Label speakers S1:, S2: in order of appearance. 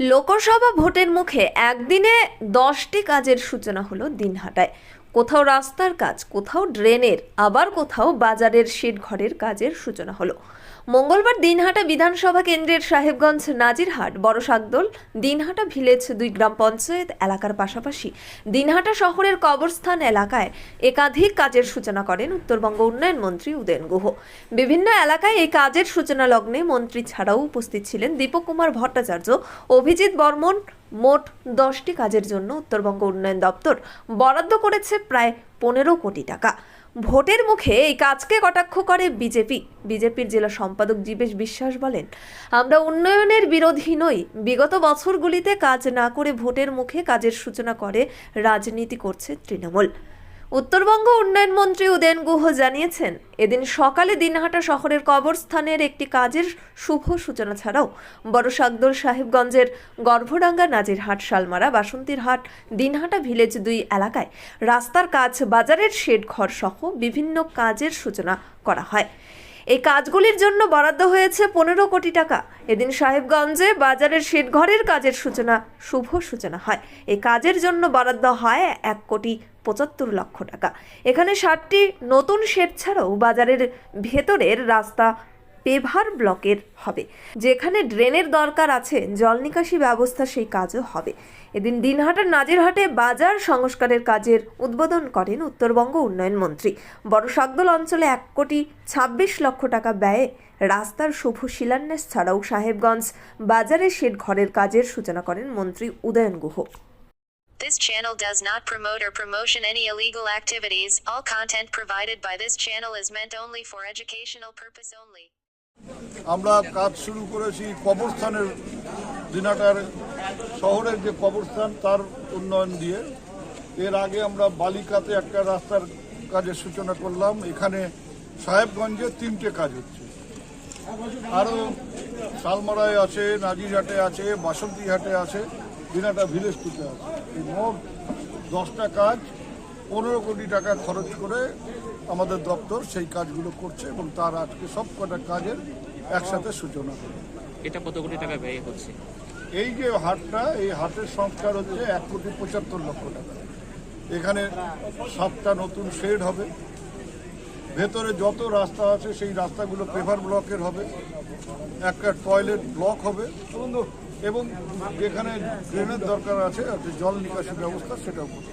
S1: লোকসভা ভোটের মুখে একদিনে দশটি কাজের সূচনা হলো দিনহাটায়। কোথাও রাস্তার কাজ, কোথাও ড্রেনের, আবার কোথাও বাজারের ঘরের কাজের সূচনা হলো। মঙ্গলবার দিনহাটা বিধানসভা কেন্দ্রের সাহেবগঞ্জ নাজিরহাট বড় শাকদোল, দিনহাটা ভিলেজ দুই গ্রাম পঞ্চায়েত এলাকার পাশাপাশি দিনহাটা শহরের কবরস্থান এলাকায় একাধিক কাজের সূচনা করেন উত্তরবঙ্গ উন্নয়ন মন্ত্রী উদয়ন গুহ। বিভিন্ন এলাকায় এই কাজের সূচনা লগ্নে মন্ত্রী ছাড়াও উপস্থিত ছিলেন দীপক কুমার ভট্টাচার্য, অভিজিৎ বর্মন মোট দশটি কাজের জন্য উত্তরবঙ্গ উন্নয়ন দপ্তর বরাদ্দ করেছে প্রায় পনেরো কোটি টাকা। ভোটের মুখে এই কাজকে কটাক্ষ করে বিজেপি। বিজেপির জেলা সম্পাদক জীবেশ বিশ্বাস বলেন, আমরা উন্নয়নের বিরোধী নই। বিগত বছরগুলিতে কাজ না করে ভোটের মুখে কাজের সূচনা করে রাজনীতি করছে তৃণমূল। উত্তরবঙ্গ উন্নয়ন মন্ত্রী উদয়ন গুহ জানিয়েছেন, এদিন সকালে দিনহাটা শহরের কবরস্থানের একটি কাজের শুভ সূচনা ছাড়াও বড় শাকদোল সাহেবগঞ্জের গর্ভডাঙ্গা নাজিরহাট শালমারা বাসন্তীর হাট, দিনহাটা ভিলেজ দুই এলাকায় রাস্তার কাজ, বাজারের শেড ঘর সহ বিভিন্ন কাজের সূচনা করা হয়। এই কাজগুলির জন্য বরাদ্দ হয়েছে পনেরো কোটি টাকা। এদিন সাহেবগঞ্জে বাজারের শেডঘরের কাজের সূচনা, শুভ সূচনা হয়। এই কাজের জন্য বরাদ্দ হয় এক কোটি পঁচাত্তর লক্ষ টাকা। এখানে ষাটটি নতুন শেড ছাড়াও বাজারের ভেতরের রাস্তা পেভার ব্লকের হবে। যেখানে ড্রেনের দরকার আছে, জল নিকাশি ব্যবস্থা সেই কাজও হবে। এদিন দিনহাটার নাজিরহাটে বাজার সংস্কারের কাজের উদ্বোধন করেন উত্তরবঙ্গ উন্নয়ন মন্ত্রী। বড় অঞ্চলে এক কোটি ছাব্বিশ লক্ষ টাকা ব্যয়ে রাস্তার শুভ শিলান্যাস ছাড়াও সাহেবগঞ্জ বাজারে শেড ঘরের কাজের সূচনা করেন মন্ত্রী Udayan Guha.
S2: This channel does not promote or promotion any illegal activities. All content provided by this channel is meant only for educational purpose only.
S3: আমরা কাজ শুরু করেছি কবরস্থানের দিনাটার শহরের যে কবরস্থান, তার উন্নয়ন দিয়ে এর আগে আমরা বালিকাতে একটা রাস্তার কাজের সূচনা করলাম এখানে সাহেবগঞ্জে তিনটে কাজ হচ্ছে আরও শালমারায় আছে, নাজিরহাটে আছে, বাসন্তীহাটে আছে, দিনাটা ভিলেজ টুতে আছে মোট দশটা কাজ পনেরো কোটি টাকা খরচ করে আমাদের দপ্তর সেই কাজগুলো করছে এবং তার আজকে সব কটা কাজের একসাথে সূচনা করে।
S4: এটা কত কোটি টাকা ব্যয় হচ্ছে?
S3: এই যে হাটটা এই হাটের সংস্কার হচ্ছে এক কোটি পঁচাত্তর লক্ষ টাকা। এখানে সাতটা নতুন শেড হবে। ভেতরে যত রাস্তা আছে সেই রাস্তাগুলো পেভার ব্লকের হবে। একটা টয়লেট ব্লক হবে। এবং যেখানে ড্রেনের দরকার আছে জল নিকাশি ব্যবস্থা সেটাও করবে